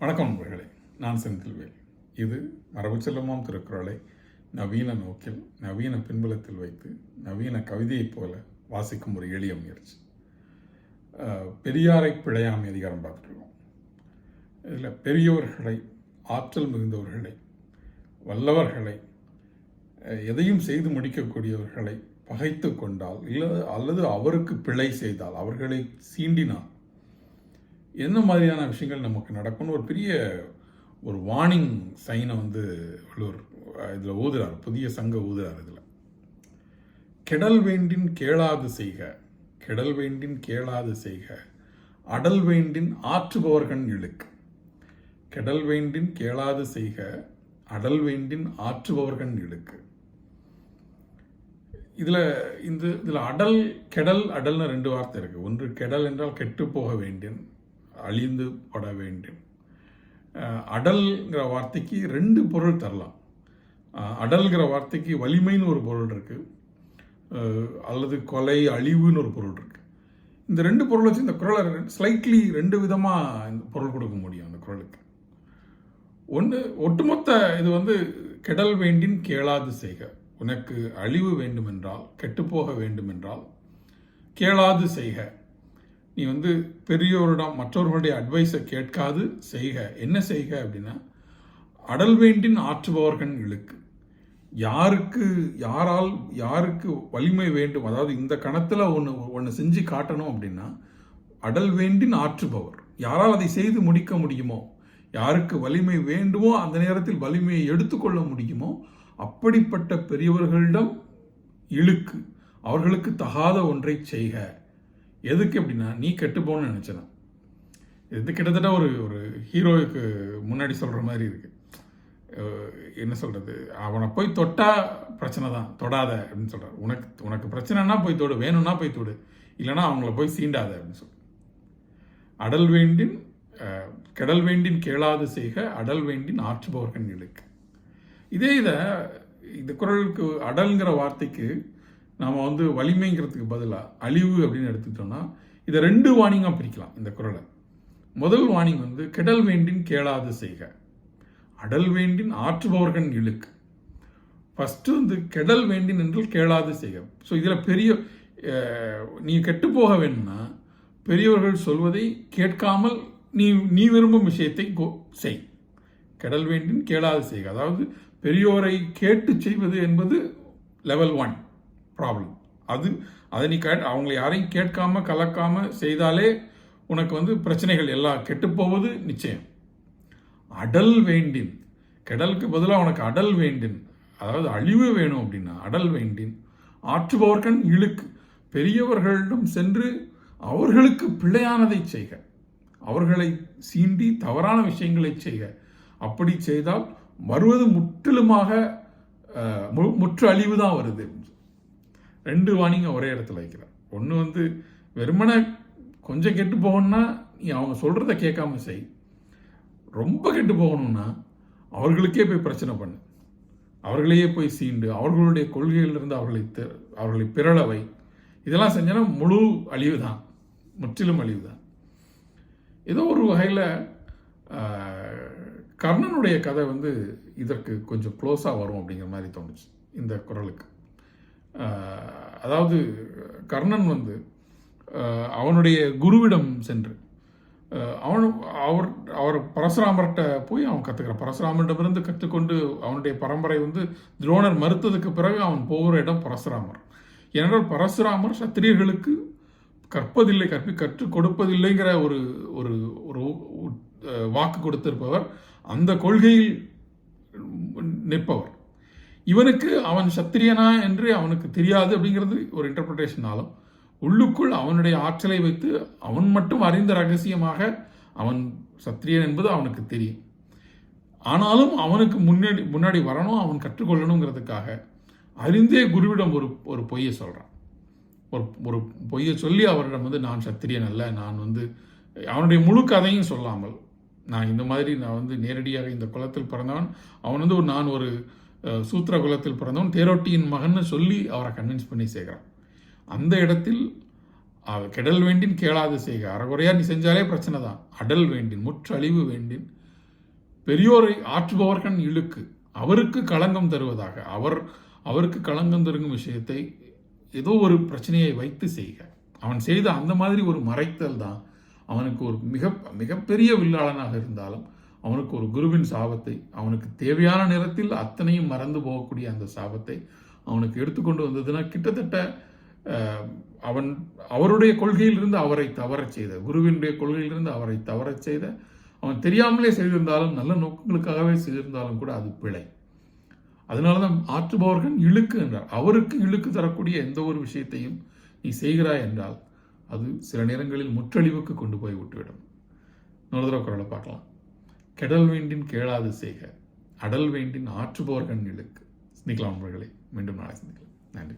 வணக்கம் நண்பர்களே நான் செந்தில்வேல் இது மரபு செல்லமாம் திருக்குறளை நவீன நோக்கில் நவீன பின்புலத்தில் வைத்து நவீன கவிதையைப் போல வாசிக்கும் ஒரு எளிய முயற்சி. பெரியாரை பிழையாமை அதிகாரம் பார்த்துருக்கோம் இதில் பெரியவர்களை ஆற்றல் மிகுந்தவர்களை வல்லவர்களை எதையும் செய்து முடிக்கக்கூடியவர்களை பகைத்து கொண்டால் இல்லை அல்லது அவருக்கு பிழை செய்தால் அவர்களை சீண்டினால் என்ன மாதிரியான விஷயங்கள் நமக்கு நடக்கும்னு ஒரு பெரிய ஒரு வார்னிங் சைனை வந்து வள்ளுவர் இதில் ஊதுறார். புதிய சங்க ஊதுறார் இதில். கெடல் வேண்டின் கேளாது செய்க கெடல் வேண்டின் கேளாது செய்க அடல் வேண்டின் ஆற்றுபவர்கண் இழுக்கு. கெடல் வேண்டின் கேளாது செய்க அடல் வேண்டின் ஆற்றுபவர்கண் இழுக்கு. இதில் இந்த இதில் அடல் கெடல் அடல்னு ரெண்டு வார்த்தை இருக்குது ஒன்று கெடல் என்றால் கெட்டு போக வேண்டியன் அழிந்து பட வேண்டும். அடல்ங்கிற வார்த்தைக்கு ரெண்டு பொருள் தரலாம். அடல்கிற அடல்ங்கிற வார்த்தைக்கு வலிமைன்னு ஒரு பொருள் இருக்குது அல்லது கொலை அழிவுன்னு ஒரு பொருள் இருக்குது இந்த ரெண்டு பொருள் வச்சு இந்த குரலை ஸ்லைட்லி ரெண்டு விதமாக இந்த பொருள் கொடுக்க முடியும் அந்த குரலுக்கு. ஒன்று ஒட்டுமொத்த இது வந்து கெடல் வேண்டின் கேளாது செய்க. உனக்கு அழிவு வேண்டுமென்றால் கெட்டுப்போக வேண்டுமென்றால் கேளாது செய்க. நீ வந்து பெரியோரிடம் மற்றவர்களுடைய அட்வைஸை கேட்காது செய்க. என்ன செய்க அப்படின்னா அடல் வேண்டின் ஆற்றுபவர்கள் இழுக்கு. யாருக்கு யாரால் யாருக்கு வலிமை வேண்டும்? அதாவது இந்த கணத்தில் ஒன்று ஒன்று செஞ்சு காட்டணும் அப்படின்னா அடல் வேண்டின் ஆற்றுபவர். யாரால் அதை செய்து முடிக்க முடியுமோ யாருக்கு வலிமை வேண்டுமோ அந்த நேரத்தில் வலிமையை எடுத்துக்கொள்ள முடியுமோ அப்படிப்பட்ட பெரியவர்களிடம் இழுக்கு. அவர்களுக்கு தகாத ஒன்றை செய்க. எதுக்கு அப்படின்னா நீ கெட்டுப்போன்னு போகணும்னு இது கிட்டத்தட்ட ஒரு ஒரு ஹீரோவுக்கு முன்னாடி சொல்கிற மாதிரி இருக்குது என்ன சொல்கிறது அவனை போய் தொட்டால் பிரச்சனை தான். தொடாத அப்படின்னு சொல்கிறார் உனக்கு உனக்கு பிரச்சனைனா போய் தொடு. வேணும்னா போய் தொடு. இல்லைன்னா அவங்கள போய் சீண்டாத அப்படின்னு சொல்லி. அடல் வேண்டின் கடல் வேண்டின் கேளாது செய்க அடல் வேண்டின் ஆற்றுபவர்கள் இழுக்கு. இதே இதை இந்த குரலுக்கு அடல்ங்கிற வார்த்தைக்கு நாம் வந்து வலிமைங்கிறதுக்கு பதிலாக அழிவு அப்படின்னு எடுத்துக்கிட்டோம்னா இதை ரெண்டு வாணிங்காக பிரிக்கலாம் இந்த குரலை. முதல் வாணிங் வந்து கெடல் வேண்டின் கேளாது செய்க. அடல் வேண்டின் ஆற்றுபவர்கள் இழுக்கு. ஃபஸ்ட்டு வந்து கெடல் வேண்டின் என்றால் கேளாது செய்க. ஸோ இதில் பெரிய நீ கெட்டு போக வேணும்னா பெரியவர்கள் சொல்வதை கேட்காமல் நீ நீ விரும்பும் விஷயத்தை கோ- செய். கெடல் வேண்டின் கேளாது செய்க. அதாவது பெரியோரை கேட்டு செய்வது என்பது லெவல் ஒன் ப்ராப்ளம் அது அதை நீ கேட் அவங்களை யாரையும் கேட்காம கலக்காம செய்தாலே உனக்கு வந்து பிரச்சனைகள் எல்லாம் கெட்டுப்போவது நிச்சயம். அடல் வேண்டின். கெடலுக்கு பதிலாக உனக்கு அடல் வேண்டின். அதாவது அழிவு வேணும் அப்படின்னா அடல் வேண்டின். ஆற்றுபவர்கள் இழுக்கு. பெரியவர்களிடம் சென்று அவர்களுக்கு பிழையானதை செய்க. அவர்களை சீண்டி தவறான விஷயங்களை செய்க. அப்படி செய்தால் வருவது முற்றிலுமாக மு- முற்று அழிவு தான் வருது. ரெண்டு வாணிங்க ஒரே இடத்துல வைக்கிறார் ஒன்று வந்து வெறுமனை கொஞ்சம் கெட்டு போகணும்னா நீ அவங்க சொல்கிறத கேட்காம செய். ரொம்ப கெட்டு போகணும்னா அவர்களுக்கே போய் பிரச்சனை பண்ணு. அவர்களையே போய் சீண்டு அவர்களுடைய கொள்கையிலிருந்து அவர்களை அவர்களை பிறளவை இதெல்லாம் செஞ்சனா முழு அழிவு தான் முற்றிலும் அழிவு தான் ஏதோ ஒரு வகையில் கர்ணனுடைய கதை வந்து இதற்கு கொஞ்சம் க்ளோஸாக வரும் அப்படிங்கிற மாதிரி தோணுச்சு இந்த குரலுக்கு. அதாவது கர்ணன் வந்து அவனுடைய குருவிடம் சென்று ஆஹ், அவன் அவர் அவர் பரசுராமர்கிட்ட போய் அவன் கற்றுக்கிறான் பரசுராமரிடமிருந்து கற்றுக்கொண்டு அவனுடைய பரம்பரை வந்து துரோணர் மறுத்ததுக்கு பிறகு அவன் போகிற இடம் பரசுராமர். ஏனென்றால் பரசுராமர் சத்திரியர்களுக்கு கற்பதில்லை கற்பி கற்றுக் கொடுப்பதில்லைங்கிற ஒரு ஒரு ஒரு வாக்கு கொடுத்திருப்பவர். அந்த கொள்கையில் நிற்பவர். இவனுக்கு அவன் சத்திரியனா என்று அவனுக்கு தெரியாது அப்படிங்கிறது ஒரு இன்டர்பிரிட்டேஷனாலும் உள்ளுக்குள் அவனுடைய ஆற்றலை வைத்து அவன் மட்டும் அறிந்த ரகசியமாக அவன் சத்திரியன் என்பது அவனுக்கு தெரியும். ஆனாலும் அவனுக்கு முன்னாடி முன்னாடி வரணும் அவன் கற்றுக்கொள்ளணுங்கிறதுக்காக அறிந்தே குருவிடம் ஒரு ஒரு பொய்யை சொல்கிறான் ஒரு ஒரு பொய்யை சொல்லி அவரிடம் வந்து நான் சத்திரியன் அல்ல நான் வந்து அவனுடைய முழு கதையும் சொல்லாமல் நான் இந்த மாதிரி நான் வந்து நேரடியாக இந்த குளத்தில் பிறந்தவன் அவன் வந்து ஒரு நான் ஒரு சூத்ர குலத்தில் பிறந்தவன் தேரோட்டியின் மகன்னு சொல்லி அவரை கன்வின்ஸ் பண்ணி சேர்க்குறான். அந்த இடத்தில் கெடல் வேண்டின் கேளாது செய்க. அறகுறையாக நீ செஞ்சாலே பிரச்சனை தான். அடல் வேண்டின் முற்றழிவு வேண்டின் பெரியோரை ஆற்றுபவர்கள் இழுக்கு. அவருக்கு களங்கம் தருவதாக. அவர் அவருக்கு களங்கம் தருங்கும் விஷயத்தை ஏதோ ஒரு பிரச்சனையை வைத்து செய்க. அவன் செய்த அந்த மாதிரி ஒரு மறைத்தல் தான் அவனுக்கு ஒரு மிக மிகப்பெரிய வில்லாளனாக இருந்தாலும் அவனுக்கு ஒரு குருவின் சாபத்தை அவனுக்கு தேவையான நேரத்தில் அத்தனையும் மறந்து போகக்கூடிய அந்த சாபத்தை அவனுக்கு எடுத்துக்கொண்டு வந்ததுன்னா கிட்டத்தட்ட அவன் அவருடைய கொள்கையிலிருந்து அவரை தவறச் செய்த குருவினுடைய கொள்கையிலிருந்து அவரை தவறச் செய்த அவன் தெரியாமலே செய்திருந்தாலும் நல்ல நோக்கங்களுக்காகவே செய்திருந்தாலும் கூட அது பிழை. அதனால தான் ஆற்றுபவர்கள் இழுக்கு என்றார். அவருக்கு இழுக்கு தரக்கூடிய எந்த ஒரு விஷயத்தையும் நீ செய்கிறாய் என்றால் அது சில நேரங்களில் முற்றழிவுக்கு கொண்டு போய் விட்டுவிடும். இன்னொரு தடவை குரலை பார்க்கலாம். கெடல் வேண்டின் கேளாது செய்க அடல் வேண்டின் ஆற்றுபவர்கள் இழுக்கு சிந்திக்கலாம் நண்பர்களே மீண்டும் நாளை சந்திக்கலாம். நன்றி.